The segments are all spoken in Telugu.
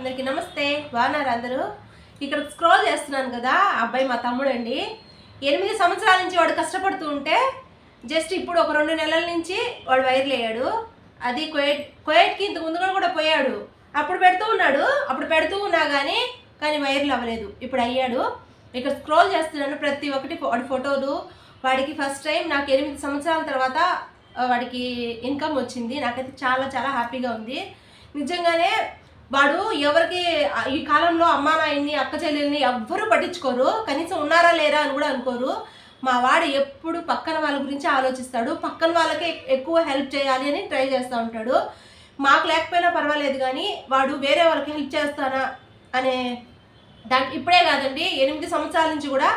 అందరికీ నమస్తే. బాగున్నారు అందరూ? ఇక్కడ స్క్రోల్ చేస్తున్నాను కదా ఆ అబ్బాయి మా తమ్ముడు అండి ఎనిమిది సంవత్సరాల నుంచి వాడు కష్టపడుతూ ఉంటే జస్ట్ ఇప్పుడు ఒక రెండు నెలల నుంచి వాడు వైర్లు అయ్యాడు. అది కోయట్ కోయట్కి ఇంత ముందుగా కూడా పోయాడు. అప్పుడు పెడుతూ ఉన్నాడు అప్పుడు పెడుతూ ఉన్నా కానీ కానీ వైర్లు అవ్వలేదు. ఇప్పుడు అయ్యాడు. ఇక్కడ స్క్రోల్ చేస్తున్నాను ప్రతి ఒక్కటి వాడి ఫోటోలు. వాడికి ఫస్ట్ టైం నాకు ఎనిమిది సంవత్సరాల తర్వాత వాడికి ఇన్కమ్ వచ్చింది. నాకైతే చాలా చాలా హ్యాపీగా ఉంది. నిజంగానే వాడు ఎవరికి ఈ కాలంలో అమ్మా నాయన్ని అక్క చెల్లెల్ని ఎవ్వరూ పట్టించుకోరు. కనీసం ఉన్నారా లేరా అని కూడా అనుకోరు. మా వాడు ఎప్పుడు పక్కన వాళ్ళ గురించి ఆలోచిస్తాడు. పక్కన వాళ్ళకే ఎక్కువ హెల్ప్ చేయాలి అని ట్రై చేస్తూ ఉంటాడు. మాకు లేకపోయినా పర్వాలేదు కానీ వాడు వేరే వాళ్ళకి హెల్ప్ చేస్తానా అనే దాని ఇప్పుడే కాదండి ఎనిమిది సంవత్సరాల నుంచి కూడా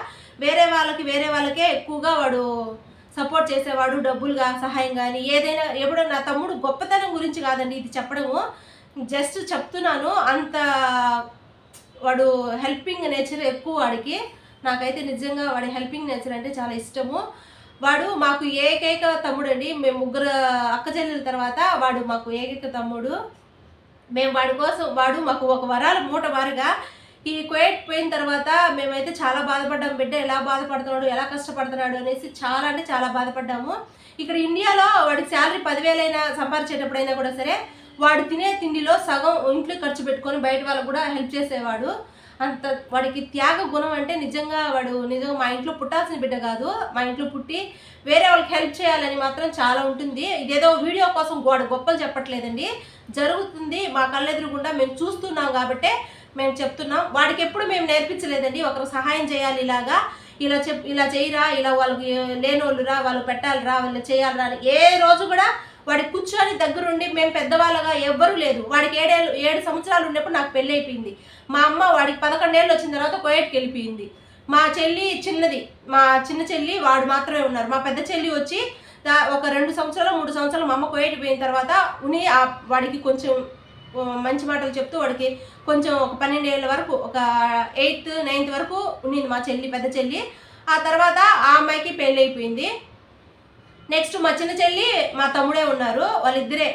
వేరే వాళ్ళకి వేరే వాళ్ళకే ఎక్కువగా వాడు సపోర్ట్ చేసేవాడు. డబ్బులుగా సహాయం కానీ ఏదైనా ఎప్పుడో నా తమ్ముడు గొప్పతనం గురించి కాదండి ఇది చెప్పడము. జస్ట్ చెప్తున్నాను అంత వాడు హెల్పింగ్ నేచర్ ఎక్కువ వాడికి. నాకైతే నిజంగా వాడి హెల్పింగ్ నేచర్ అంటే చాలా ఇష్టము. వాడు మాకు ఏకైక తమ్ముడు అండి మేము ముగ్గురు అక్క చెల్లెల తర్వాత వాడు మాకు ఏకైక తమ్ముడు. మేము వాడి కోసం వాడు మాకు ఒక వరాల మూట వారుగా. ఈ కువైట్ పోయిన తర్వాత మేమైతే చాలా బాధపడ్డాము బిడ్డ ఎలా బాధపడుతున్నాడు ఎలా కష్టపడుతున్నాడు అనేసి చాలా అంటే చాలా బాధపడ్డాము. ఇక్కడ ఇండియాలో వాడికి శాలరీ పదివేలైనా సంపాదించేటప్పుడైనా కూడా సరే వాడు తినే తిండిలో సగం ఇంట్లో ఖర్చు పెట్టుకొని బయట వాళ్ళకు కూడా హెల్ప్ చేసేవాడు. అంత వాడికి త్యాగ గుణం అంటే నిజంగా వాడు నిజంగా మా ఇంట్లో పుట్టాల్సిన బిడ్డ కాదు. మా ఇంట్లో పుట్టి వేరే వాళ్ళకి హెల్ప్ చేయాలని మాత్రం చాలా ఉంటుంది. ఇదేదో వీడియో కోసం వాడు గొప్పలు చెప్పట్లేదండి. జరుగుతుంది మా కళ్ళెదురుగుండా మేము చూస్తున్నాం కాబట్టే మేము చెప్తున్నాం. వాడికి ఎప్పుడు మేము నేర్పించలేదండి. ఒకరు సహాయం చేయాలి ఇలాగా. ఇలా చెప్ ఇలా చేయరా ఇలా వాళ్ళకి లేనోళ్ళురా వాళ్ళు పెట్టాలిరా వాళ్ళు చేయాలిరా అని ఏ రోజు కూడా వాడి కూర్చొని దగ్గరుండి మేము పెద్దవాళ్ళగా ఎవ్వరూ లేదు. వాడికి ఏడేళ్ళు ఏడు సంవత్సరాలు ఉన్నప్పుడు నాకు పెళ్ళి అయిపోయింది మా అమ్మ వాడికి పదకొండేళ్ళు వచ్చిన తర్వాత కోయట్కి వెళ్ళిపోయింది. మా చెల్లి చిన్నది. మా చిన్న చెల్లి వాడు మాత్రమే ఉన్నారు. మా పెద్ద చెల్లి వచ్చి ఒక రెండు సంవత్సరాలు మూడు సంవత్సరాలు మా అమ్మ కోయట్ పోయిన తర్వాత ఉని ఆ- వాడికి కొంచెం మంచి మాటలు చెప్తూ వాడికి కొంచెం ఒక పన్నెండేళ్ళ వరకు ఒక ఎయిత్ నైన్త్ వరకు ఉన్నింది మా చెల్లి పెద్ద చెల్లి. ఆ తర్వాత ఆ అమ్మాయికి పెళ్ళి అయిపోయింది నెక్స్ట్ మా చిన్న చెల్లి మా తమ్ముడే ఉన్నారు వాళ్ళిద్దరే.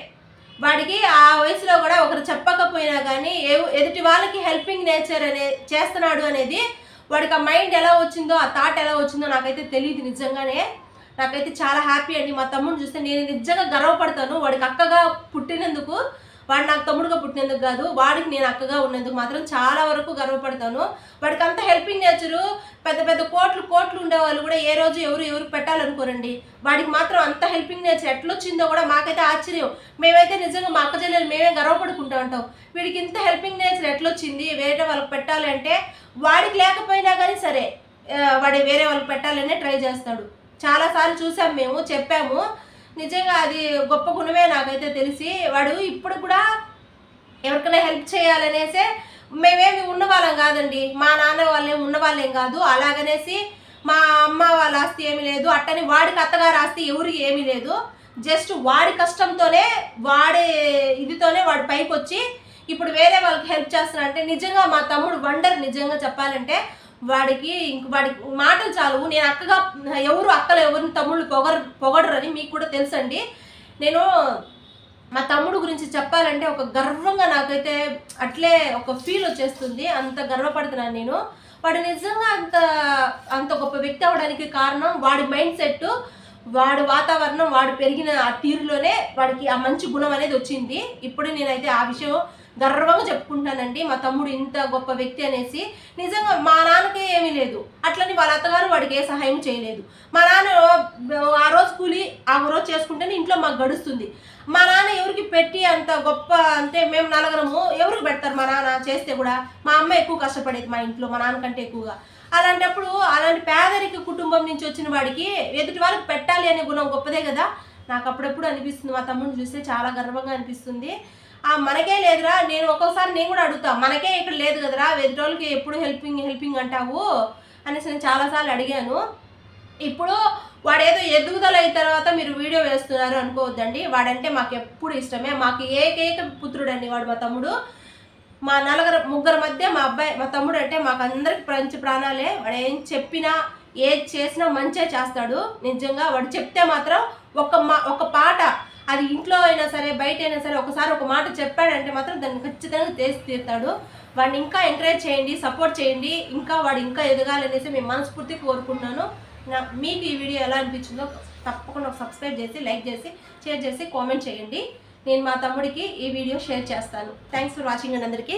వాడికి ఆ వయసులో కూడా ఒకరు చెప్పకపోయినా కానీ ఏ ఎదుటి వాళ్ళకి హెల్పింగ్ నేచర్ అనే చేస్తున్నాడు అనేది వాడికి ఆ మైండ్ ఎలా వచ్చిందో ఆ థాట్ ఎలా వచ్చిందో నాకైతే తెలియదు నిజంగానే. నాకైతే చాలా హ్యాపీ అండి. మా తమ్ముడు చూస్తే నేను నిజంగా గర్వపడతాను. వాడికి అక్కగా పుట్టినందుకు వాడు నాకు తమ్ముడుగా పుట్టినందుకు కాదు వాడికి నేను అక్కగా ఉన్నందుకు మాత్రం చాలా వరకు గర్వపడతాను. వాడికి అంత హెల్పింగ్ నేచరు పెద్ద పెద్ద కోట్లు కోట్లు ఉండే వాళ్ళు కూడా ఏ రోజు ఎవరు ఎవరు పెట్టాలనుకోరండి. వాడికి మాత్రం అంత హెల్పింగ్ నేచర్ ఎట్లొచ్చిందో కూడా మాకైతే ఆశ్చర్యం. మేమైతే నిజంగా మా అక్క చెల్లెలు మేమే గర్వపడుకుంటా ఉంటాం. వీడికి ఇంత హెల్పింగ్ నేచర్ ఎట్లొచ్చింది వేరే వాళ్ళకి పెట్టాలి అంటే వాడికి లేకపోయినా కానీ సరే వాడి వేరే వాళ్ళకి పెట్టాలనే ట్రై చేస్తాడు. చాలాసార్లు చూసాం మేము చెప్పాము. నిజంగా అది గొప్ప గుణమే నాకైతే తెలిసి వాడు ఇప్పుడు కూడా ఎవరికైనా హెల్ప్ చేయాలనేసే మేమేమి ఉన్నవాళ్ళం కాదండి. మా నాన్న వాళ్ళేం ఉన్నవాళ్ళేం కాదు. అలాగనేసి మా అమ్మ వాళ్ళ ఆస్తి ఏమీ లేదు. అట్టని వాడికి అత్తగారు ఆస్తి ఎవరికి ఏమీ లేదు. జస్ట్ వాడి కష్టంతోనే వాడి ఇదితోనే వాడు పైకి వచ్చి ఇప్పుడు వేరే వాళ్ళకి హెల్ప్ చేస్తున్నారంటే నిజంగా మా తమ్ముడు వండర్ నిజంగా చెప్పాలంటే వాడికి ఇంక వాడికి మాటలు చాలు. నేను అక్కగా ఎవరు అక్కలు ఎవరిని తమ్ముళ్ళు పొగరు పొగడరని మీకు కూడా తెలుసండి. నేను మా తమ్ముడు గురించి చెప్పాలంటే ఒక గర్వంగా నాకైతే అట్లే ఒక ఫీల్ వచ్చేస్తుంది. అంత గర్వపడుతున్నాను నేను. వాడు నిజంగా అంత అంత గొప్ప వ్యక్తి అవడానికి కారణం వాడి మైండ్ సెట్ వాడి వాతావరణం వాడు పెరిగిన ఆ తీరులోనే వాడికి ఆ మంచి గుణం అనేది వచ్చింది. ఇప్పుడు నేనైతే ఆ విషయం గర్వంగా చెప్పుకుంటానండి. మా తమ్ముడు ఇంత గొప్ప వ్యక్తి అనేసి నిజంగా మా నాన్నకి ఏమీ లేదు. అట్లని వాళ్ళ అత్తగారు వాడికి ఏ సహాయం చేయలేదు. మా నాన్న ఆ రోజు కూలి ఆ రోజు చేసుకుంటేనే ఇంట్లో మాకు గడుస్తుంది. మా నాన్న ఎవరికి పెట్టి అంత గొప్ప అంటే మేము నలగరము ఎవరికి పెడతారు మా నాన్న చేస్తే కూడా? మా అమ్మ ఎక్కువ కష్టపడేది మా ఇంట్లో మా నాన్న కంటే ఎక్కువగా. అలాంటప్పుడు అలాంటి పేదరిక కుటుంబం నుంచి వచ్చిన వాడికి ఎదుటి వాళ్ళకి పెట్టాలి అనే గుణం గొప్పదే కదా? నాకు అప్పుడప్పుడు అనిపిస్తుంది మా తమ్ముడిని చూస్తే చాలా గర్వంగా అనిపిస్తుంది. ఆ మనకే లేదురా నేను ఒక్కోసారి నేను కూడా అడుగుతా మనకే ఇక్కడ లేదు కదరా ఎదుటి ఎప్పుడు హెల్పింగ్ హెల్పింగ్ అంటావు? అనేసి నేను చాలాసార్లు అడిగాను. ఇప్పుడు వాడేదో ఎదుగుదల అయిన తర్వాత మీరు వీడియో వేస్తున్నారు అనుకోవద్దండి. వాడంటే మాకు ఎప్పుడు ఇష్టమే. మాకు ఏకైక పుత్రుడండి వాడు మా తమ్ముడు. మా నలుగురు ముగ్గురు మధ్య మా అబ్బాయి మా తమ్ముడు అంటే మాకు అందరికి పంచి ప్రాణాలే. వాడు ఏం చెప్పినా ఏది చేసినా మంచిగా చేస్తాడు. నిజంగా వాడు చెప్తే మాత్రం ఒక మా ఒక పాట అది ఇంట్లో అయినా సరే బయట అయినా సరే ఒకసారి ఒక మాట చెప్పాడంటే మాత్రం దాన్ని ఖచ్చితంగా చేసి తీరుతాడు. వాడిని ఇంకా ఎంకరేజ్ చేయండి సపోర్ట్ చేయండి. ఇంకా వాడు ఇంకా ఎదగాలనేసి మేము మనస్ఫూర్తి కోరుకుంటున్నాను. నా మీకు ఈ వీడియో ఎలా అనిపించిందో తప్పకుండా సబ్స్క్రైబ్ చేసి లైక్ చేసి షేర్ చేసి కామెంట్ చేయండి. నేను మా తమ్ముడికి ఈ వీడియో షేర్ చేస్తాను. థ్యాంక్స్ ఫర్ వాచింగ్ అండి అందరికీ.